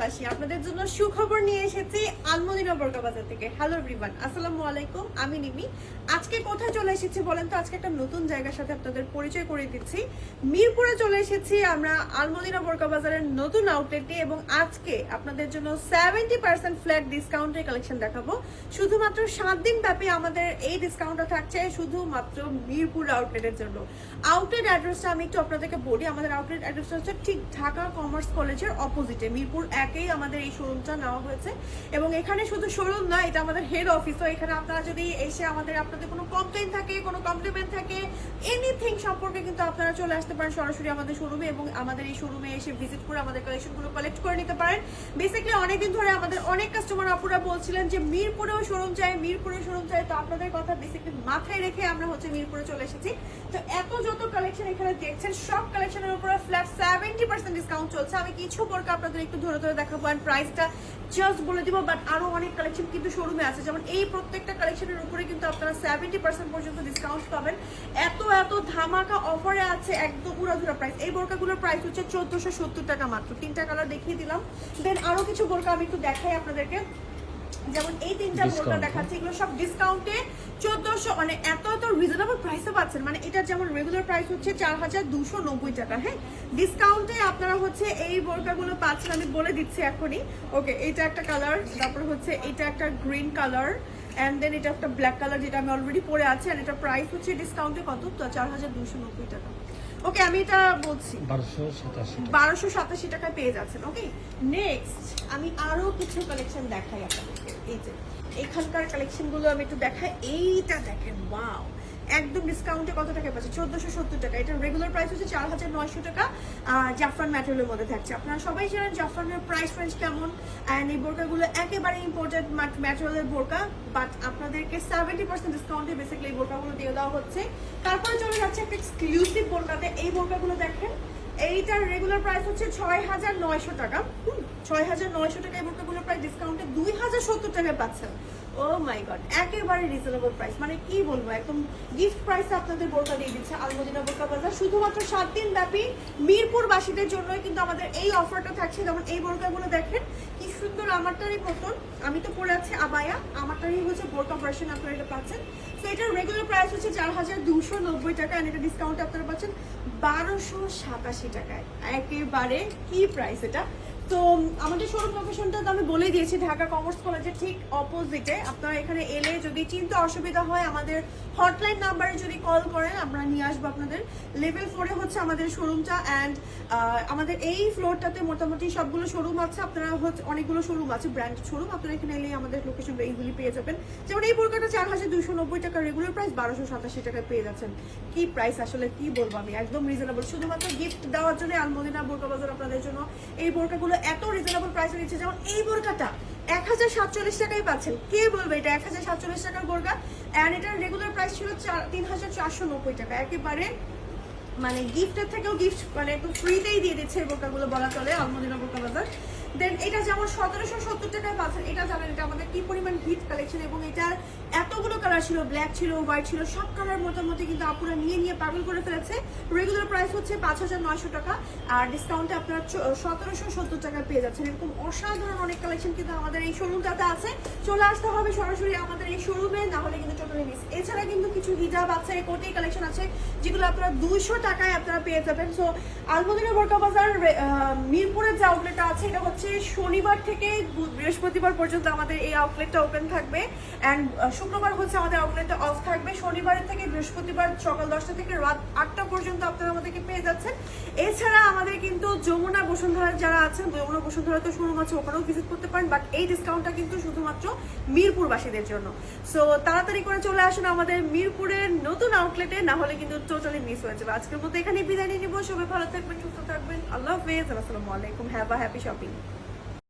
মিরপুরবাসী আপনাদের জন্য সুখবর নিয়ে এসেছি আলমদিনা বর্গা বাজার থেকে। হ্যালো এভরিওয়ান আসসালামু আলাইকুম, আমি নিমি। আজকে কোথায় চলে এসেছি বলেন তো? আজকে একটা নতুন জায়গার সাথে আপনাদের পরিচয় করে দিচ্ছি। মিরপুরে চলে এসেছি আমরা আলমদিনা বর্গা বাজারের নতুন আউটলেটে এবং আজকে আপনাদের জন্য সেভেন্টি পার্সেন্ট ফ্ল্যাট ডিসকাউন্টের কালেকশন দেখাবো। শুধুমাত্র সাত দিন ব্যাপী আমাদের এই ডিসকাউন্টটা থাকছে শুধুমাত্র মিরপুর আউটলেটের জন্য। আউটলেট অ্যাড্রেসটা আমি একটু আপনাদেরকে বলি। আমাদের আউটলেট অ্যাড্রেসটা হচ্ছে ঠিক ঢাকা কমার্স কলেজের অপোজিটে মিরপুর একেই আমাদের এই শোরুমটা নেওয়া হয়েছে। এবং এখানে শুধু শোরুম না এটা আমাদের হেড অফিস তো এখানে আপনারা যদি এসে আমাদের, আপনাদের কোনো কমপ্লেন থাকে, কোনো কমপ্লিমেন্ট থাকে এনিথিং সম্পর্কে কিন্তু আপনারা চলে আসতে পারেন সরাসরি আমাদের শোরুমে এবং আমাদের এই শোরুমে এসে ভিজিট করে আমাদের কালেকশনগুলো কালেক্ট করে নিতে পারেন। বেসিক্যালি অনেকদিন ধরে আমাদের অনেক কাস্টমার আপুরা বলছিলেন যে, মিরপুরেও শোরুম চাই মিরপুরে শোরুম চাই। তো আপনাদের কথা বেসিক্যালি মাথায় রেখে আমরা হচ্ছে মিরপুরে চলে এসেছি। তো এত যত কালেকশন এখানে দেখছেন, সব কালেকশনের উপরে ফ্ল্যাট সেভেন্টি পার্সেন্ট ডিসকাউন্ট চলছে। আমি কিছু পরকে আপনাদের একটু ধরে ধরে দেখাবো অ্যান্ড প্রাইসটা জাস্ট বলে দিব বাট আরও অনেক কালেকশন কিন্তু শোরুমে আছে। যেমন এই প্রত্যেকটা কালেকশনের উপরে কিন্তু আপনারা সেভেন্টি পার্সেন্ট পর্যন্ত ডিসকাউন্ট পাবেন। এত এত ধামাকা অফারে আছে, একদম উড়াধুরা প্রাইস এই বোরকাগুলোর প্রাইস হচ্ছে চোদ্দোশো সত্তর টাকা মাত্র। তিনটা কালার দেখিয়ে দিলাম। দেন আরও কিছু বোরকা আমি একটু দেখাই আপনাদেরকে। যেমন এই তিনটা Discount, দেখাচ্ছি এগুলো সব ডিসকাউন্টে চোদ্দশো মানে এত এত রিজনেবল প্রাইসে পাচ্ছেন। মানে এটা যেমন রেগুলার প্রাইস হচ্ছে চার হাজার দুশো নব্বই টাকা হ্যাঁ। ডিসকাউন্টে আপনারা হচ্ছে এই বোরকাগুলো পাচ্ছেন আমি বলে দিচ্ছি এখনই ওকে এটা একটা কালার তারপর হচ্ছে এটা একটা গ্রিন কালার অ্যান্ড দেন এটা একটা ব্ল্যাক কালার যেটা আমি অলরেডি পরে আছি আর এটা প্রাইস হচ্ছে ডিসকাউন্টে কত? তো চার হাজার দুশো নব্বই টাকা। ওকে আমি এটা বলছি। বারোশো সাতাশি টাকায় পেয়ে যাচ্ছেন ওকে নেক্সট আমি আরও কিছু কালেকশন দেখাই আপনাদেরকে। এই যে এখানকার কালেকশনগুলো আমি একটু দেখাই। এইটা দেখেন ওয়াও একদম ডিসকাউন্টে কত টাকা পাচ্ছে চোদ্দশো সত্তর টাকা। এটা রেগুলার প্রাইস হচ্ছে চার হাজার নয়শো টাকা জাফরান ম্যাটেরিয়ালের মধ্যে থাকছে। আপনারা সবাই জানেন জাফরানের প্রাইস রেঞ্জ কেমন অ্যান্ড এই বোরকাগুলো একেবারে ইম্পোর্টেড ম্যাটেরিয়ালের বোরকা বাট আপনাদেরকে সেভেন্টি পার্সেন্ট ডিসকাউন্টে বেসিক্যালি এই বোরকাগুলো দিয়ে দেওয়া হচ্ছে। তারপরে চলে যাচ্ছে একটা এক্সক্লুসিভ বোরকাতে। এই বোরকাগুলো দেখেন, এইটার রেগুলার প্রাইস হচ্ছে ছয় হাজার নয়শো টাকা। ছয় হাজার নয়শো টাকা এই বোরকাগুলো প্রায় ডিসকাউন্টে দুই হাজার সত্তর টাকায় পাচ্ছেন। ও মাই গড একেবারে রিজনেবল প্রাইস মানে কি বলব, একদম গিফট প্রাইসে আপনাদের বোরকা দিয়ে দিচ্ছে আলমদিনা বোরকা বাজার। শুধুমাত্র সাত দিন ব্যাপী মিরপুর বাসীদের জন্যই কিন্তু আমাদের এই অফারটা থাকছে। যেমন এই বোরকাগুলো দেখেন, কি সুন্দর আমারটারই মতন। আমি তো পরে আছি আবায়া, আমারটারই হচ্ছে বোরকা ভার্সন আপনারা এটা পাচ্ছেন। তো এটার রেগুলার প্রাইস হচ্ছে চার হাজার দুশো নব্বই টাকা আর এটা ডিসকাউন্ট আপনারা পাচ্ছেন বারোশো সাতাশি টাকায়। একেবারে কি প্রাইস এটা? তো আমাদের শোরুম লোকেশনটা তো আমি বলে দিয়েছি, ঢাকা কমার্স কলেজের ঠিক অপোজিটে আপনারা এখানে এলে যদি চিন্তা অসুবিধা হয়, আমাদের হটলাইন নাম্বারে যদি কল করেন, আমরা নিয়ে আসব আপনাদের। লেভেল ফোরে হচ্ছে আমাদের শোরুমটা অ্যান্ড আমাদের এই ফ্লোরটাতে মোটামুটি সবগুলো শোরুম আছে। আপনারা হচ্ছে অনেকগুলো শোরুম আছে ব্র্যান্ড শোরুম আপনারা এখানে এলে আমাদের লোকেশনটা ইজিলি পেয়ে যাবেন। যেমন এই বোরকাটা চার হাজার দুশো নব্বই টাকা রেগুলার প্রাইস বারোশো সাতাশি টাকায় পেয়ে যাচ্ছেন। কি প্রাইস আসলে, কি বলব আমি? একদম রিজনেবল শুধুমাত্র গিফট দেওয়ার জন্য আলমদিনা বোরকা বাজার আপনাদের জন্য এই বোরকাগুলো এত রিজনেবল প্রাইসে দিচ্ছে যেমন এই বোরকাটা এক হাজার সাতচল্লিশ টাকায় পাচ্ছেন। কে বলবে এটা এক হাজার সাতচল্লিশ টাকার বোরকা অ্যান্ড এটার রেগুলার প্রাইস ছিল তিন হাজার চারশো নব্বই টাকা। একেবারে মানে গিফটের থেকেও গিফট মানে একটু ফ্রিতেই দিয়ে দিচ্ছে এই বোরকাগুলো বলা চলে, আলমদিনা বোরকা বাজার। দেন এটা যেমন সতেরোশো সত্তর টাকায় পাচ্ছেন, এটা জানেন এটা আমাদের কি পরিমাণ হিট কালেকশন এবং এটার এতগুলো কালার ছিল ব্ল্যাক ছিল হোয়াইট ছিল, সব কালার মোটামুটি কিন্তু আপুরা নিয়ে নিয়ে পাগল করে ফেলেছে। রেগুলার প্রাইস হচ্ছে পাঁচ হাজার নয়শো টাকা আর ডিসকাউন্টে আপনারা সতেরোশো সত্তর টাকায় পেয়ে যাচ্ছেন। এরকম অসাধারণ অনেক কালেকশন কিন্তু আমাদের এই শোরুমটাতে আছে। চলে আসতে হবে সরাসরি আমাদের এই শোরুমে না হলে কিন্তু টোটালি মিস এছাড়া কিন্তু কিছু হিজাব আছে কোটি কালেকশন আছে, যেগুলো আপনারা দুইশো টাকায় আপনারা পেয়ে যাবেন। সো আলমদিনা বোরকা বাজার মিরপুরের যে আউটলেটটা আছে, এটা হচ্ছে শনিবার থেকে বৃহস্পতিবার পর্যন্ত আমাদের এই আউটলেটটা ওপেন থাকবে। অ্যান্ড শুক্রবার হচ্ছে আমাদের আউটলেটটা অফ থাকবে। শনিবারের থেকে বৃহস্পতিবার সকাল দশটা থেকে রাত আটটা পর্যন্ত আপনারা আমাদেরকে পেয়ে যাচ্ছেন। এছাড়া আমাদের কিন্তু যমুনা বসুন্ধরা যারা আছেন, যমুনা বসুন্ধরা তো শোরুম আছে, ওখানেও ভিজিট করতে পারেন। বাট এই ডিসকাউন্টটা কিন্তু শুধুমাত্র মিরপুরবাসীদের জন্য। সো তাড়াতাড়ি করে চলে আসুন আমাদের মিরপুরের নতুন আউটলেটে না হলে কিন্তু টোটালি মিস হয়ে যাবে। আজকের মতো এখানে বিদায় নিয়ে নিবো। সবাই ভালো থাকবেন, সুস্থ থাকবেন। আল্লাহ হাফেজ। আসসালামু আলাইকুম। Have a happy shopping